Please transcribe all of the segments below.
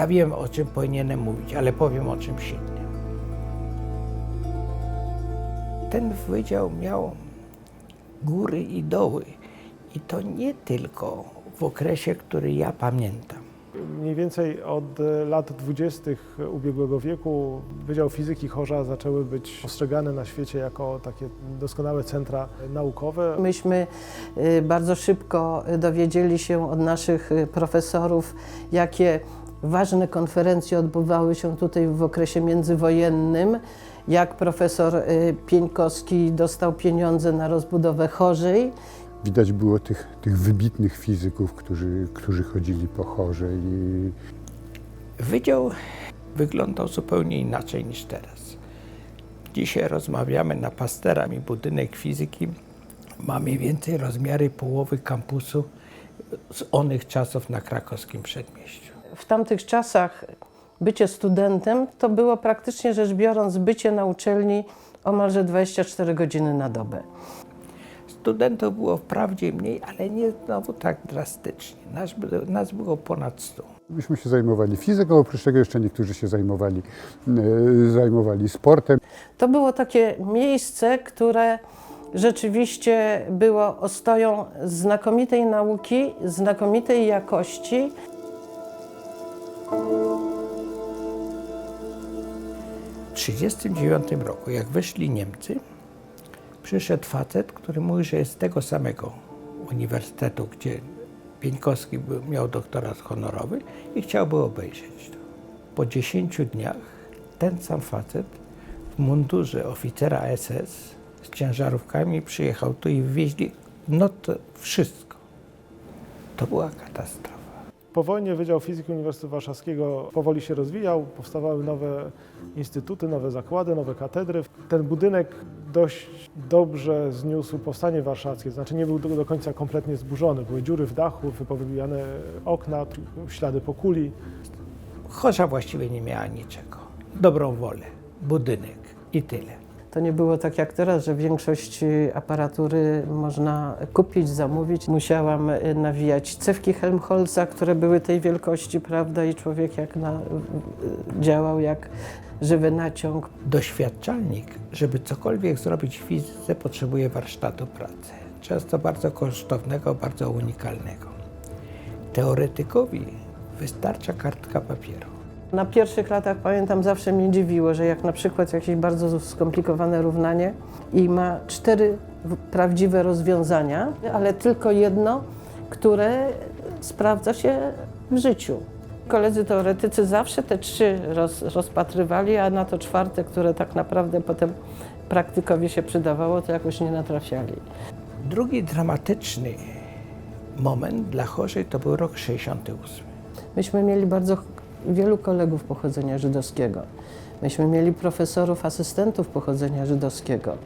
Ja wiem, o czym powinienem mówić, ale powiem o czymś innym. Ten wydział miał góry i doły. I to nie tylko w okresie, który ja pamiętam. Mniej więcej od lat 20. ubiegłego wieku Wydział Fizyki Chorza zaczęły być postrzegane na świecie jako takie doskonałe centra naukowe. Myśmy y, bardzo szybko dowiedzieli się od naszych y, profesorów, jakie ważne konferencje odbywały się tutaj w okresie międzywojennym, jak profesor y, Pieńkowski dostał pieniądze na rozbudowę Chorzej. Widać było tych, tych wybitnych fizyków, którzy, którzy chodzili po chorze i Wydział wyglądał zupełnie inaczej niż teraz. Dzisiaj rozmawiamy na pasterami budynek fizyki ma mniej więcej rozmiary połowy kampusu z onych czasów na krakowskim przedmieściu. W tamtych czasach bycie studentem to było praktycznie rzecz biorąc bycie na uczelni omalże 24 godziny na dobę. Studentów było wprawdzie mniej, ale nie znowu tak drastycznie. Nas, nas było ponad 100. myśmy się zajmowali fizyką, oprócz tego jeszcze niektórzy się zajmowali, e, zajmowali sportem. To było takie miejsce, które rzeczywiście było ostoją znakomitej nauki, znakomitej jakości. W 1939 roku, jak wyszli Niemcy, przyszedł facet, który mówi, że jest z tego samego uniwersytetu, gdzie Pieńkowski miał doktorat honorowy i chciałby obejrzeć to. Po 10 dniach ten sam facet w mundurze oficera SS z ciężarówkami przyjechał tu i wywieźli no to wszystko. To była katastrofa. Po wojnie Wydział Fizyki Uniwersytetu Warszawskiego powoli się rozwijał, powstawały nowe instytuty, nowe zakłady, nowe katedry. Ten budynek dość dobrze zniósł powstanie warszawskie, znaczy nie był do, końca kompletnie zburzony. Były dziury w dachu, wypowiadane okna, ślady po kuli. Właściwie nie miała niczego. Dobrą wolę, budynek i tyle. To nie było tak jak teraz, że większość aparatury można kupić, zamówić. Musiałam y, nawijać cewki Helmholtza, które były tej wielkości, prawda, i człowiek jak na, działał jak żywy naciąg. Doświadczalnik, żeby cokolwiek zrobić w fizyce, potrzebuje warsztatu pracy. Często bardzo kosztownego, bardzo unikalnego. Teoretykowi wystarcza kartka papieru. Na pierwszych latach pamiętam zawsze mnie dziwiło, że jak na przykład jakieś bardzo skomplikowane równanie i ma cztery prawdziwe rozwiązania, ale tylko jedno, które sprawdza się w życiu. Koledzy teoretycy zawsze te trzy roz, rozpatrywali, a na to czwarte, które tak naprawdę potem praktykowi się przydawało, to jakoś nie natrafiali. Drugi dramatyczny moment dla chorej to był rok 68. Myśmy mieli bardzo wielu kolegów pochodzenia żydowskiego. Myśmy mieli profesorów, asystentów pochodzenia żydowskiego.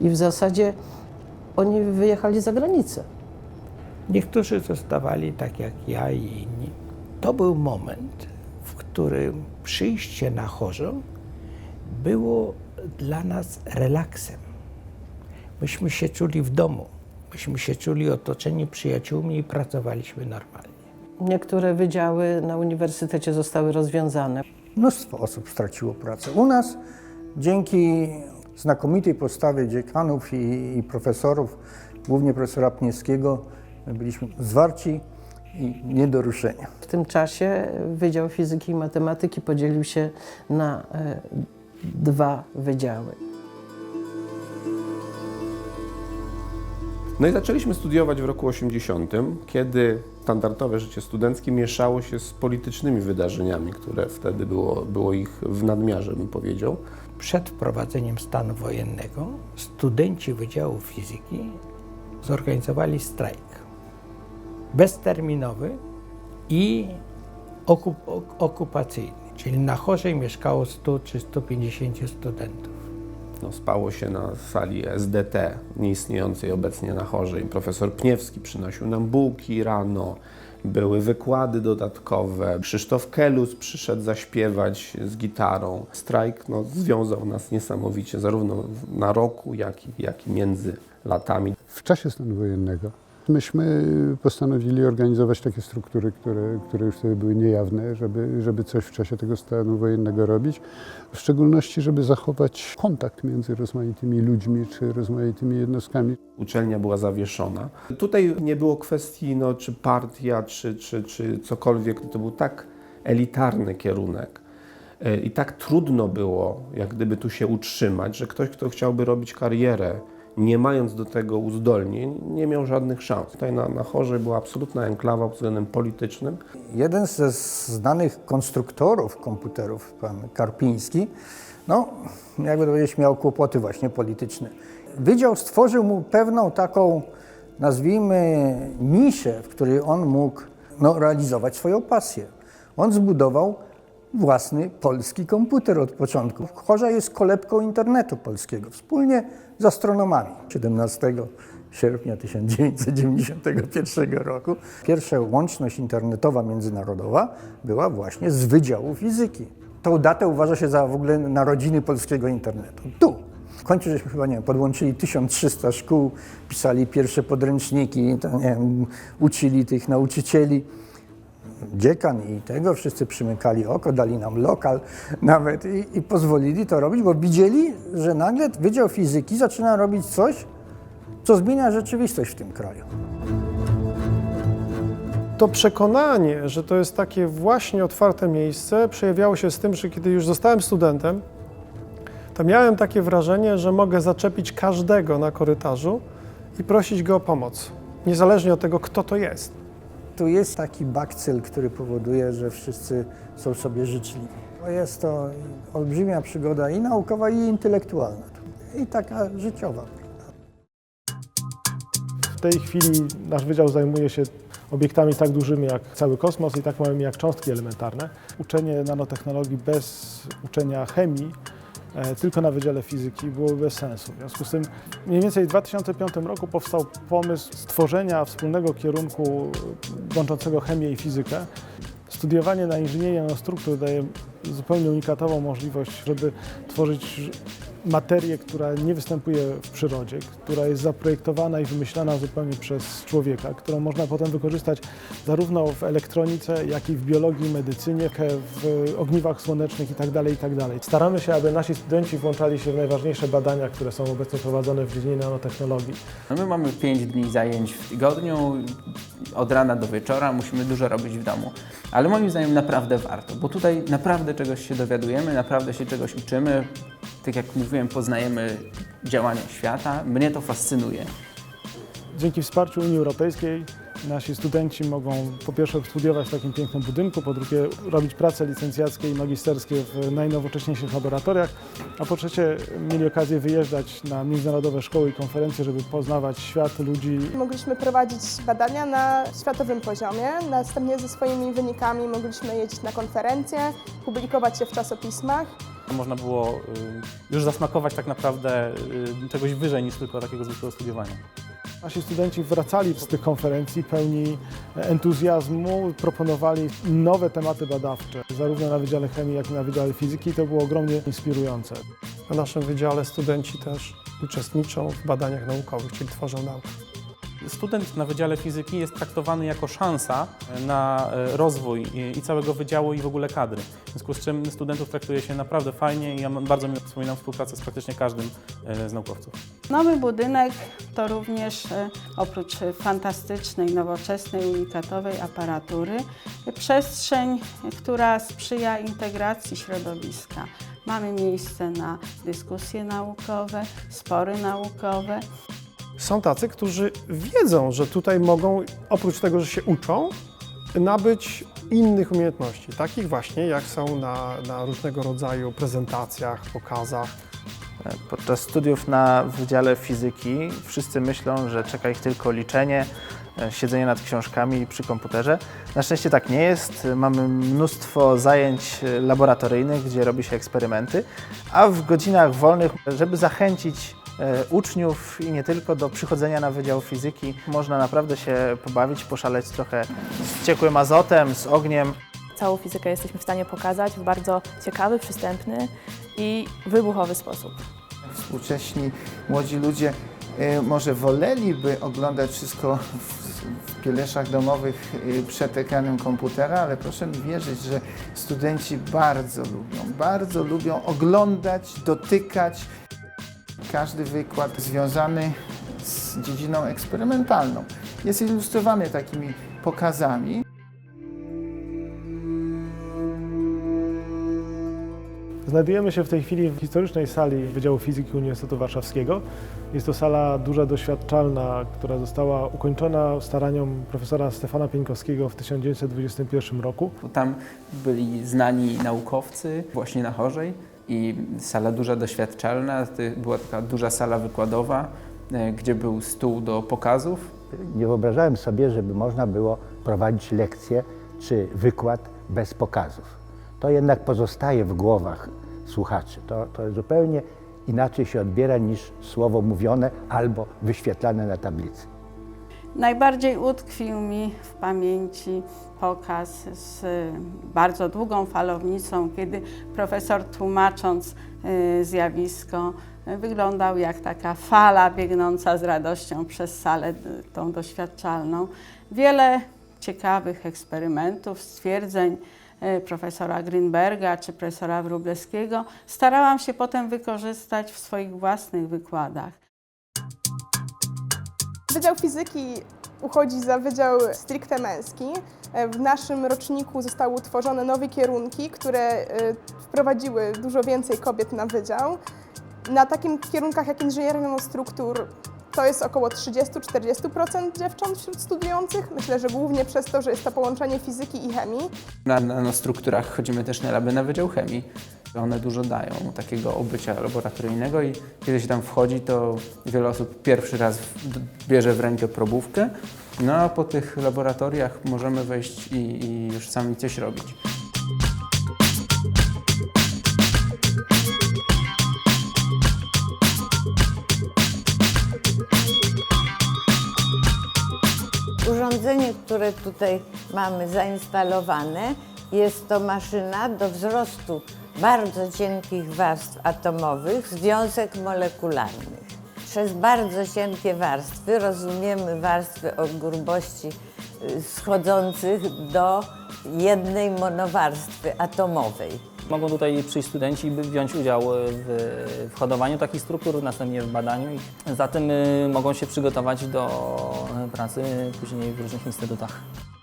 I w zasadzie oni wyjechali za granicę. Niektórzy zostawali tak jak ja i inni. To był moment, w którym przyjście na chorzą było dla nas relaksem. Myśmy się czuli w domu, myśmy się czuli otoczeni przyjaciółmi i pracowaliśmy normalnie. Niektóre wydziały na uniwersytecie zostały rozwiązane. Mnóstwo osób straciło pracę. U nas dzięki znakomitej postawie dziekanów i, i profesorów, głównie profesora Pniewskiego, my byliśmy zwarci i nie do ruszenia. W tym czasie Wydział Fizyki i Matematyki podzielił się na e, dwa wydziały. No i zaczęliśmy studiować w roku 80, kiedy standardowe życie studenckie mieszało się z politycznymi wydarzeniami, które wtedy było, było ich w nadmiarze, bym powiedział. Przed wprowadzeniem stanu wojennego studenci Wydziału Fizyki zorganizowali strajk bezterminowy i okup ok- okupacyjny, czyli na chorzej mieszkało 100 czy 150 studentów. No, spało się na sali SDT, nieistniejącej obecnie na chorzej. Profesor Pniewski przynosił nam bułki rano, były wykłady dodatkowe. Krzysztof Kelus przyszedł zaśpiewać z gitarą. Strajk no, związał nas niesamowicie, zarówno na roku, jak i, jak i między latami. W czasie stanu wojennego Myśmy postanowili organizować takie struktury, które, które już wtedy były niejawne, żeby, żeby coś w czasie tego stanu wojennego robić. W szczególności, żeby zachować kontakt między rozmaitymi ludźmi czy rozmaitymi jednostkami. Uczelnia była zawieszona. Tutaj nie było kwestii, no, czy partia, czy, czy, czy cokolwiek. To był tak elitarny kierunek. E, I tak trudno było, jak gdyby tu się utrzymać, że ktoś, kto chciałby robić karierę, nie mając do tego uzdolnień, nie miał żadnych szans. Tutaj na, na Chorzej była absolutna enklawa pod względem politycznym. Jeden ze znanych konstruktorów komputerów, pan Karpiński, no, jakby to powiedzieć, miał kłopoty właśnie polityczne. Wydział stworzył mu pewną taką, nazwijmy, niszę, w której on mógł no, realizować swoją pasję. On zbudował własny polski komputer od początku. Chorza jest kolebką internetu polskiego, wspólnie z astronomami. 17 sierpnia 1991 roku pierwsza łączność internetowa międzynarodowa była właśnie z Wydziału Fizyki. Tą datę uważa się za w ogóle narodziny polskiego internetu. Tu. W końcu żeśmy chyba, nie wiem, podłączyli 1300 szkół, pisali pierwsze podręczniki, to, nie wiem, uczyli tych nauczycieli dziekan i tego, wszyscy przymykali oko, dali nam lokal nawet i, i pozwolili to robić, bo widzieli, że nagle Wydział Fizyki zaczyna robić coś, co zmienia rzeczywistość w tym kraju. To przekonanie, że to jest takie właśnie otwarte miejsce, przejawiało się z tym, że kiedy już zostałem studentem, to miałem takie wrażenie, że mogę zaczepić każdego na korytarzu i prosić go o pomoc, niezależnie od tego, kto to jest. Tu jest taki bakcyl, który powoduje, że wszyscy są sobie życzliwi. Jest to olbrzymia przygoda i naukowa, i intelektualna. I taka życiowa. W tej chwili nasz wydział zajmuje się obiektami tak dużymi jak cały kosmos i tak małymi jak cząstki elementarne. Uczenie nanotechnologii bez uczenia chemii, tylko na Wydziale Fizyki byłoby bez sensu. W związku z tym mniej więcej w 2005 roku powstał pomysł stworzenia wspólnego kierunku e, łączącego chemię i fizykę. Studiowanie na inżynierii nanostruktur daje zupełnie unikatową możliwość, żeby tworzyć materię, która nie występuje w przyrodzie, która jest zaprojektowana i wymyślana zupełnie przez człowieka, którą można potem wykorzystać zarówno w elektronice, jak i w biologii, medycynie, w ogniwach słonecznych itd. itd. Staramy się, aby nasi studenci włączali się w najważniejsze badania, które są obecnie prowadzone w dziedzinie nanotechnologii. No my mamy 5 dni zajęć w tygodniu, od rana do wieczora, musimy dużo robić w domu. Ale moim zdaniem naprawdę warto, bo tutaj naprawdę czegoś się dowiadujemy, naprawdę się czegoś uczymy. Tak jak mówiłem, poznajemy działania świata. Mnie to fascynuje. Dzięki wsparciu Unii Europejskiej nasi studenci mogą po pierwsze studiować w takim pięknym budynku, po drugie robić prace licencjackie i magisterskie w najnowocześniejszych laboratoriach, a po trzecie mieli okazję wyjeżdżać na międzynarodowe szkoły i konferencje, żeby poznawać świat, ludzi. Mogliśmy prowadzić badania na światowym poziomie. Następnie ze swoimi wynikami mogliśmy jeździć na konferencje, publikować się w czasopismach. Można było y, już zasmakować tak naprawdę y, czegoś wyżej niż tylko takiego zwykłego studiowania. Nasi studenci wracali z tych konferencji pełni entuzjazmu, proponowali nowe tematy badawcze, zarówno na Wydziale Chemii, jak i na Wydziale Fizyki. i To było ogromnie inspirujące. Na naszym wydziale studenci też uczestniczą w badaniach naukowych, czyli tworzą naukę. Student na Wydziale Fizyki jest traktowany jako szansa na e, rozwój i- całego wydziału i w ogóle kadry. W związku z czym studentów traktuje się naprawdę fajnie i ja bardzo miło wspominam współpracę z praktycznie każdym e, z naukowców. Nowy budynek to również e, oprócz e, fantastycznej, nowoczesnej, unikatowej aparatury, e, przestrzeń, e, która sprzyja integracji środowiska. Mamy miejsce na dyskusje naukowe, spory naukowe. Są tacy, którzy wiedzą, że tutaj mogą, oprócz tego, że się uczą, nabyć innych umiejętności, takich właśnie jak są na, na różnego rodzaju prezentacjach, pokazach. Podczas studiów na Wydziale Fizyki wszyscy myślą, że czeka ich tylko liczenie, e, siedzenie nad książkami przy komputerze. Na szczęście tak nie jest. Mamy mnóstwo zajęć e, laboratoryjnych, gdzie robi się eksperymenty, a w godzinach wolnych, żeby zachęcić uczniów i nie tylko do przychodzenia na Wydział Fizyki, można naprawdę się pobawić, poszaleć trochę z ciekłym azotem, z ogniem. Całą fizykę jesteśmy w stanie pokazać w bardzo ciekawy, przystępny i wybuchowy sposób. Współcześni młodzi ludzie e, może woleliby oglądać wszystko w, w pieleszach domowych e, przed ekranem komputera, ale proszę mi wierzyć, że studenci bardzo lubią, bardzo lubią oglądać, dotykać każdy wykład związany z dziedziną eksperymentalną. Jest ilustrowany takimi pokazami. Znajdujemy się w tej chwili w historycznej sali Wydziału Fizyki Uniwersytetu Warszawskiego. Jest to sala duża, doświadczalna, która została ukończona staraniom profesora Stefana Pieńkowskiego w 1921 roku. Tam byli znani naukowcy właśnie na Chorzej i sala duża doświadczalna, była taka duża sala wykładowa, e, gdzie był stół do pokazów. Nie wyobrażałem sobie, żeby można było prowadzić lekcję czy wykład bez pokazów. To jednak pozostaje w głowach słuchaczy. To, to zupełnie inaczej się odbiera niż słowo mówione albo wyświetlane na tablicy. Najbardziej utkwił mi w pamięci pokaz z bardzo długą falownicą, kiedy profesor tłumacząc y, zjawisko y, wyglądał jak taka fala biegnąca z radością przez salę y, tą doświadczalną. Wiele ciekawych eksperymentów, stwierdzeń profesora Greenberga czy profesora Wróblewskiego starałam się potem wykorzystać w swoich własnych wykładach. Wydział Fizyki uchodzi za wydział stricte męski. E, W naszym roczniku zostały utworzone nowe kierunki, które e, wprowadziły dużo więcej kobiet na wydział. Na takim kierunkach jak inżynieria nanostruktur to jest około 30-40% dziewcząt wśród studiujących. Myślę, że głównie przez to, że jest to połączenie fizyki i chemii. Na nanostrukturach chodzimy też na laby na Wydział Chemii. One dużo dają takiego obycia laboratoryjnego i kiedy się tam wchodzi, to wiele osób pierwszy raz bierze w rękę probówkę, no a po tych laboratoriach możemy wejść i, i już sami coś robić. Urządzenie, które tutaj mamy zainstalowane, jest to maszyna do wzrostu bardzo cienkich warstw atomowych, związek molekularnych. Przez bardzo cienkie warstwy rozumiemy warstwy o grubości y, schodzących do jednej monowarstwy atomowej. Mogą tutaj przyjść studenci, by wziąć udział w, w hodowaniu takich struktur, następnie w badaniu ich. Zatem y, mogą się przygotować do pracy później w różnych instytutach.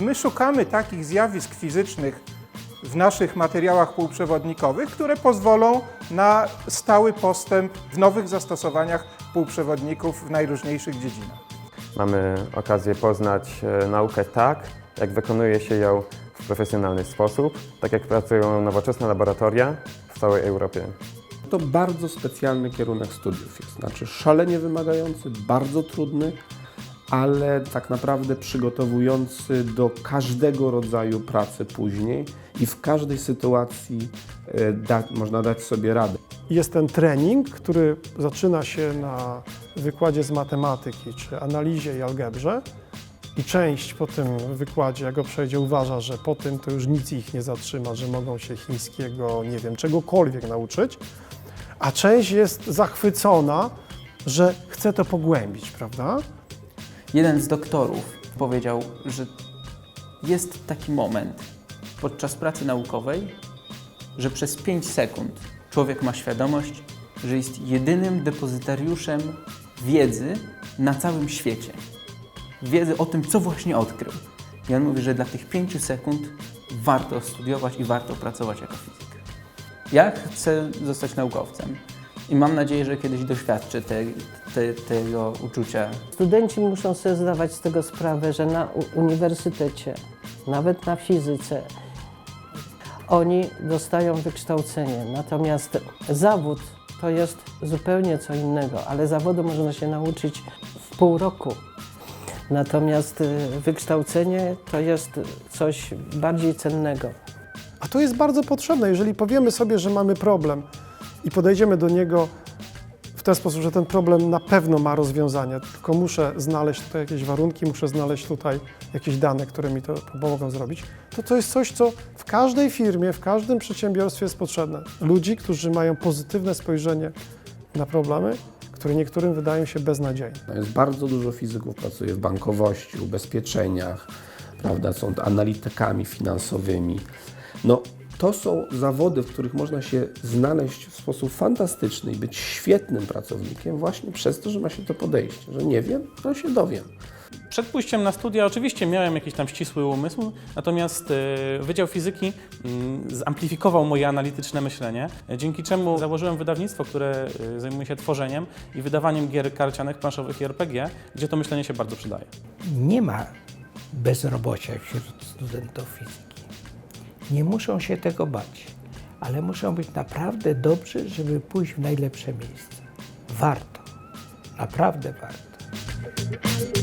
My szukamy takich zjawisk fizycznych w naszych materiałach półprzewodnikowych, które pozwolą na stały postęp w nowych zastosowaniach półprzewodników w najróżniejszych dziedzinach. Mamy okazję poznać e, naukę tak, jak wykonuje się ją w profesjonalny sposób, tak jak pracują nowoczesne laboratoria w całej Europie. To bardzo specjalny kierunek studiów jest, znaczy szalenie wymagający, bardzo trudny, ale tak naprawdę przygotowujący do każdego rodzaju pracy później i w każdej sytuacji e, da, można dać sobie radę. Jest ten trening, który zaczyna się na wykładzie z matematyki czy analizie i algebrze. I część po tym wykładzie, jak go przejdzie, uważa, że po tym to już nic ich nie zatrzyma, że mogą się chińskiego, nie wiem, czegokolwiek nauczyć. A część jest zachwycona, że chce to pogłębić, prawda? Jeden z doktorów powiedział, że jest taki moment podczas pracy naukowej, że przez 5 sekund człowiek ma świadomość, że jest jedynym depozytariuszem wiedzy na całym świecie. Wiedzy o tym, co właśnie odkrył. I on mówi, że dla tych 5 sekund warto studiować i warto pracować jako fizyk. Ja chcę zostać naukowcem i mam nadzieję, że kiedyś doświadczę te, te, tego uczucia Studenci muszą sobie zdawać z tego sprawę, że na uniwersytecie, nawet na fizyce, oni dostają wykształcenie. Natomiast zawód to jest zupełnie co innego, ale zawodu można się nauczyć w pół roku. Natomiast y, wykształcenie to jest coś bardziej cennego. A to jest bardzo potrzebne. Jeżeli powiemy sobie, że mamy problem i podejdziemy do niego w ten sposób, że ten problem na pewno ma rozwiązanie, tylko muszę znaleźć tutaj jakieś warunki, muszę znaleźć tutaj jakieś dane, które mi to pomogą zrobić, to to jest coś, co w każdej firmie, w każdym przedsiębiorstwie jest potrzebne. Ludzi, którzy mają pozytywne spojrzenie na problemy, które niektórym wydają się beznadziejne. Jest bardzo dużo fizyków, pracuje w bankowości, ubezpieczeniach, prawda, są analitykami finansowymi. No, to są zawody, w których można się znaleźć w sposób fantastyczny i być świetnym pracownikiem właśnie przez to, że ma się to podejście, że nie wiem, to się dowiem. Przed pójściem na studia oczywiście miałem jakiś tam ścisły umysł, natomiast y, Wydział Fizyki mm, zamplifikował moje analityczne myślenie, dzięki czemu założyłem wydawnictwo, które y, zajmuje się tworzeniem i wydawaniem gier karcianych, planszowych i RPG, gdzie to myślenie się bardzo przydaje. Nie ma bezrobocia wśród studentów fizyki. Nie muszą się tego bać, ale muszą być naprawdę dobrzy, żeby pójść w najlepsze miejsce. Warto, naprawdę warto.